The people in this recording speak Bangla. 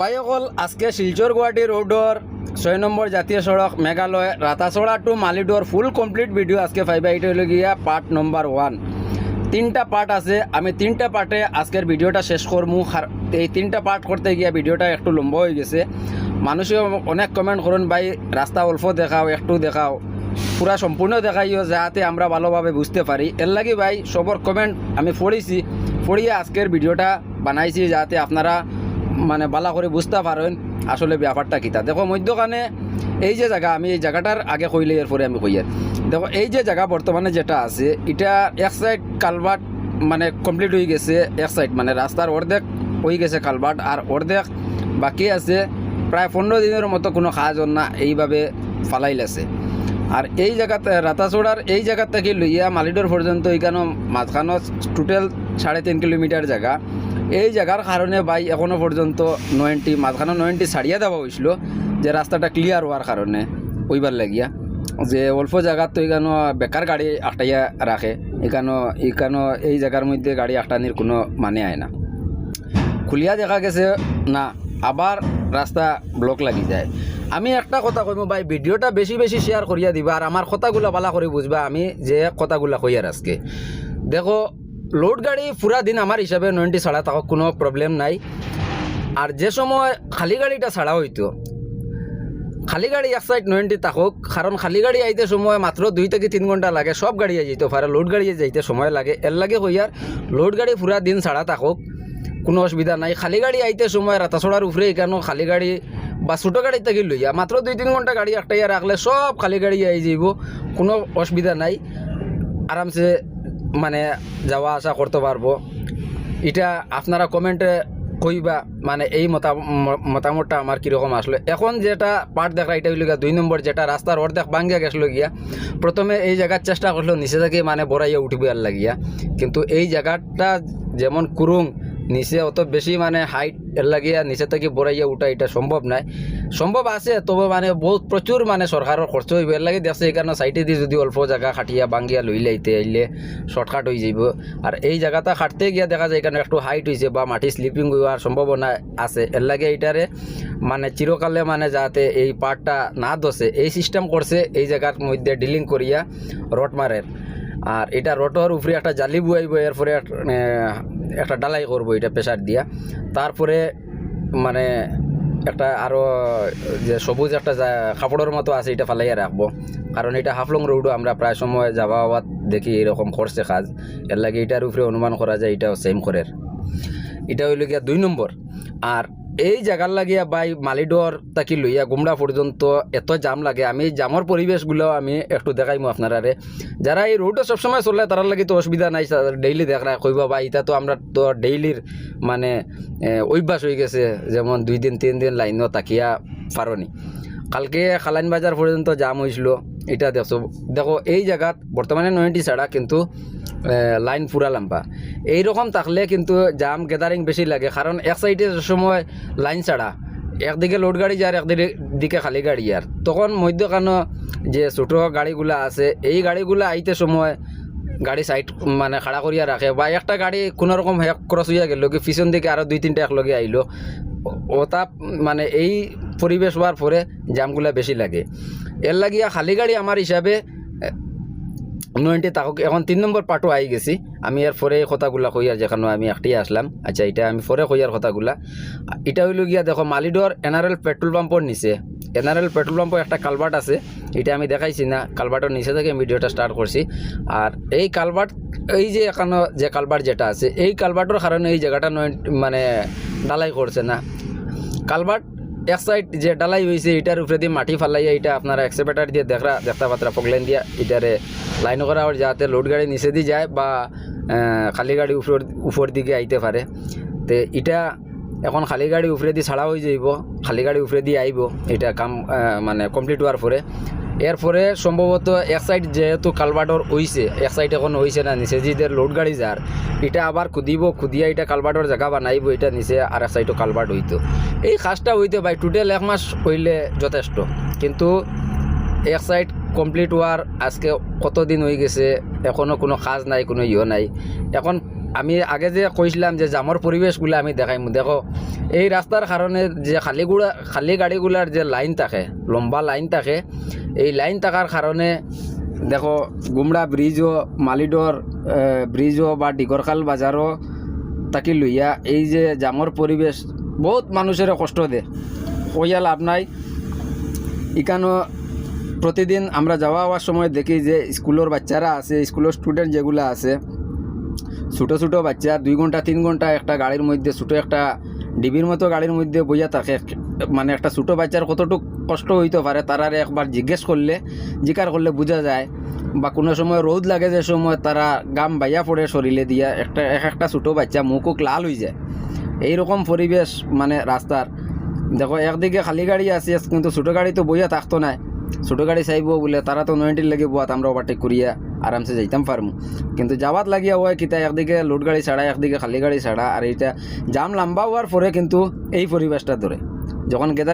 বাইকল আজকে শিলচর গুয়াহাটি রোডর ছয় নম্বর জাতীয় সড়ক Meghalaya Ratachhara to Malidor full complete video আজকে ফাইভ গিয়া পার্ট নম্বর ওয়ান তিনটা পার্ট আছে, আমি তিনটা পার্টে আজকের ভিডিওটা শেষ খার- এই তিনটা পার্ট করতে গিয়া ভিডিওটা একটু লম্বা হয়ে গেছে। মানুষে অনেক কমেন্ট করুন ভাই রাস্তা অল্প দেখাও, একটু দেখাও। পুরা সম্পূর্ণ দেখাইও যাতে আমরা ভালোভাবে বুঝতে পারি। এর লাগি ভাই সবর কমেন্ট আমি পড়েছি পড়িয়ে আজকের ভিডিওটা বানাইছি যাতে আপনারা মানে বালা করে বুঝতে পারেন আসলে ব্যাপারটা কিতা দেখো, মধ্যখানে এই যে জায়গা, আমি এই জায়গাটার আগে কইলে এরপরে আমি কইয়ার। দেখো, এই যে জায়গা বর্তমানে যেটা আছে, এটা এক সাইড কালভার্ট মানে কমপ্লিট হয়ে গেছে, এক সাইড মানে রাস্তার অর্ধেক হয়ে গেছে কালভার্ট আর অর্ধেক বাকি আছে, প্রায় পনেরো দিনের মতো কোনো কাজ না এইভাবে ফালাইলেছে আর এই জায়গাতে, রাতাচড়ার এই জায়গা থেকে লইয়া মালিডোর পর্যন্ত এখানে মাঝখানো টোটাল সাড়ে তিন কিলোমিটার জায়গা। এই জায়গার কারণে বাই এখনও পর্যন্ত নয়েন্টি মাঝখানো নয়েন্টি ছাড়িয়ে দেওয়া হয়েছিল। যে রাস্তাটা ক্লিয়ার হওয়ার কারণে ওইবার লাগিয়া। যে অল্প জায়গার তো এখানে বেকার গাড়ি আটটাইয়া রাখে। এখানে এখানে এই জায়গার মধ্যে গাড়ি আটানির কোনো মানে আয় না। খুলিয়া দেখা গেছে, না, আবার রাস্তা ব্লক লাগি যায়। আমি একটা কথা কইম ভাই, ভিডিওটা বেশি বেশি শেয়ার করিয়া দিবা, আর আমার কথাগুলা বালা করে বুঝবা আমি যে কথাগুলা কইয়ার আজকে। দেখো লোড গাড়ি পুরা দিন আমার হিসাবে নয়েন্টি ছাড়া থাকক কোনো প্রবলেম নাই। আর যে সময় খালি গাড়িটা ছাড়া হইতো, খালি গাড়ি এক সাইড নয়েন্টি থাকুক কারণ খালি গাড়ি আইতে সময় মাত্র দুই থেকে তিন ঘণ্টা লাগে, সব গাড়ি যেতে পারে, লোড গাড়ি যাইতে সময় লাগে। এর লাগে কইয়ার লোড গাড়ি পুরা দিন ছাড়া থাকুক কোনো অসুবিধা নাই। খালি গাড়ি আইতে সময় রাতাছড়ার উপরে এখানে খালি গাড়ি বা ছোটো গাড়ি থেকে লইয়া মাত্র দুই তিন ঘণ্টা গাড়ি একটাইয়া রাখলে সব খালি গাড়ি আই যাইব, কোনো অসুবিধা নাই। আরামসে মানে যাওয়া আসা করতে পারব। এটা আপনারা কমেন্টে কইবা মানে এই মতা মতামতটা আমার কীরকম আসলো। এখন যেটা পার্ট দেখা, এটা হইল দুই নম্বর যেটা, রাস্তার অর্ধেক ভাঙ্গিয়া গেছিল গিয়া, প্রথমে এই জায়গার চেষ্টা করল নিচে থেকে মানে বড়াইয়া উঠবে আর লাগিয়া। কিন্তু এই জায়গাটা যেমন কুরুং নিচে অত বেশি মানে হাইট লাগিয়া নিচে থেকে বড়াইয়া উঠা এটা সম্ভব নাই। সম্ভব আছে, তবে মানে বহুত প্রচুর মানে সরকারের খরচ হইব। এর লাগে দেখছে এখানে সাইডে দিয়ে যদি অল্প জায়গা খাটিয়া বাঙ্গিয়া লইলে আইতে আইলে শর্টকাট হয়ে যাইব। আর এই জায়গাটা খাটতে গিয়া দেখা যায় এখানে একটু হাইট হয়েছে বা মাটি স্লিপিং হওয়ার সম্ভাবনা আছে। এর লাগে এইটারে মানে চিরকালে মানে যাতে এই পাটটা না দোষে এই সিস্টেম করছে, এই জায়গার মধ্যে ডিলিং করিয়া রট মারের। আর এটা রটোর উপরে একটা জালি বুয়াইব, এরপরে একটা ডালাই করব, এটা প্রেশার দিয়া। তারপরে মানে একটা আরও যে সবুজ একটা কাপড়ের মতো আছে, এটা ফালাইয়া রাখব। কারণ এটা হাফলং রোডও আমরা প্রায় সময় যাওয়া আওয়াত দেখি এরকম করছে কাজ। এর লাগে এটার উপরে অনুমান করা যায়, এটাও সেম করের। এটা হইল গিয়া দুই নম্বর। আর এই জায়গার লাগিয়া বাই মালিডোর তাকি লইয়া গুমড়া পর্যন্ত এত জাম লাগে। আমি জামর পরিবেশগুলো আমি একটু দেখাইমু আপনারারে যারা এই রোডে সবসময় চলে তার লাগি তো অসুবিধা নাই ডেইলি দেখা কইবা বা এটা তো আমরা তো ডেইলির মানে অভ্যাস হয়ে গেছে, যেমন দুই দিন, তিন দিন লাইনও তাকিয়া পারনি কালকে খালাইন বাজার পর্যন্ত জাম হয়েছিল এটা দেখছ, দেখো, এই জায়গাত বর্তমানে নয়টি ছাড়া, কিন্তু লাইন পুরা লম্বা এইরকম থাকলে কিন্তু জাম গ্যাদারিং বেশি লাগে, কারণ এক সাইডে সময় লাইন ছাড়া, একদিকে লোড গাড়ি যার একদিকে দিকে খালি গাড়ি আর। তখন মধ্যখানো যে ছোটো গাড়িগুলা আছে, এই গাড়িগুলা আইতে সময় গাড়ি সাইড মানে খাড়া করিয়া রাখে, বা একটা গাড়ি কোনো রকম হেক ক্রস হইয়া গেল কি, পিছন দিকে আরও দুই তিনটা একলগে আইলো। ওটা মানে এই পরিবেশ হওয়ার পরে জামগুলা বেশি লাগে। এর লাগিয়া খালি গাড়ি আমার হিসাবে নয়েন্টি তাকক এখন তিন নম্বর পার্টও আই গেছি। আমি পরে এই কথাগুলা কইয়ার যেখানে আমি একটি আসলাম। আচ্ছা এটা আমি পরে কইয়ার কথাগুলা। এটা হইল গিয়া দেখো মালিডোর এনআরএল পেট্রোল পাম্পর নিচে। এনআরএল পেট্রোল পাম্পর একটা কালভার্ট আছে। এটা আমি দেখাইছি না। কালভার্টের নিচে থেকে ভিডিওটা স্টার্ট করছি আর এই কালভার্ট এই যে এখানে যে কালভার্ট যেটা আছে, এই কালভার্টের কারণে এই জায়গাটা মানে ডালাই করছে না। কালভার্ট এক সাইড যে ডালাই হয়েছে এটার উপরে দিয়ে মাটি ফালাইয়া এটা আপনারা এক্সেপেটার দিয়ে দেখা দেখতে পাত্রা পগলেন দিয়া এটারে লাইন করা হয় যাতে লোড গাড়ি নিচে দিয়ে যায় বা খালি গাড়ি উপর উপর দিকে আইতে পারে। তে এটা এখন খালি গাড়ি উপরে দিয়ে ছাড়া হয়ে যাইব, খালি গাড়ি উপরে দিয়ে আইব, এটা কাম মানে কমপ্লিট হওয়ার পরে। এরপরে সম্ভবত এক সাইড যেহেতু কালভার্টর হইছে, এক সাইড এখন হইছে না, নিচে যেদের লোড গাড়ি যার, এটা আবার খুদিব, খুদিয়া এটা কালভার্টর জায়গা বানাইব, এটা নিচে আর এক সাইডও কালভার্ট হইতো। এই কাজটা হইতে ভাই টোটাল এক মাস হইলে যথেষ্ট। কিন্তু এক সাইড কমপ্লিট হওয়ার আজকে কতদিন হয়ে গেছে এখনও কোনো কাজ নাই, কোনো ইয়ে নাই। এখন আমি আগে যে কইছিলাম যে জামর পরিবেশগুলো আমি দেখাইমু, দেখো, এই রাস্তার কারণে যে খালিগুড়া খালি গাড়িগুলার যে লাইন থাকে, লম্বা লাইন থাকে এই লাইন থাকার কারণে দেখো গুমড়া ব্রিজও মালিডোর ব্রিজও বা ডিগরখাল বাজারও তাকে লইয়া এই যে জামর পরিবেশ বহুত মানুষের কষ্ট দে। ওইয়া লাভ নাই। ইকানো প্রতিদিন আমরা যাওয়া হওয়ার সময় দেখি যে স্কুলের বাচ্চারা আছে, স্কুলের স্টুডেন্ট যেগুলো আছে, ছোটো ছোটো বাচ্চা, দুই ঘণ্টা, তিন ঘণ্টা একটা গাড়ির মধ্যে, ছোটো একটা ডিবির মতো গাড়ির মধ্যে বইয়া থাকে। মানে একটা ছোটো বাচ্চার কতটুকু কষ্ট হইতে পারে, তারারে একবার জিজ্ঞেস করলে, জিকার করলে বোঝা যায়। বা কোনো সময় রোদ লাগে, যে সময় তারা গাম বাইয়া পড়ে শরীরে দিয়া, একটা, এক একটা ছোটো বাচ্চা মুখুক লাল হয়ে যায়। এইরকম পরিবেশ মানে রাস্তার। দেখো, একদিকে খালি গাড়ি আছে, কিন্তু ছোটো গাড়ি তো বইয়া থাকতো না। ছোটো গাড়ি চাইব বলে, তারা তো নয়টির লাগে বোয়াত, আমরা ওভারটেক করিয়া আরামসে যাইতাম পারমু কিন্তু যাওয়াত লাগিয়া হয় কিতা, একদিকে লোড গাড়ি ছাড়া, একদিকে খালি গাড়ি ছাড়া, আর এইটা জাম লম্বা হওয়ার পরে কিন্তু এই পরিবেশটা ধরে। যখন গেদা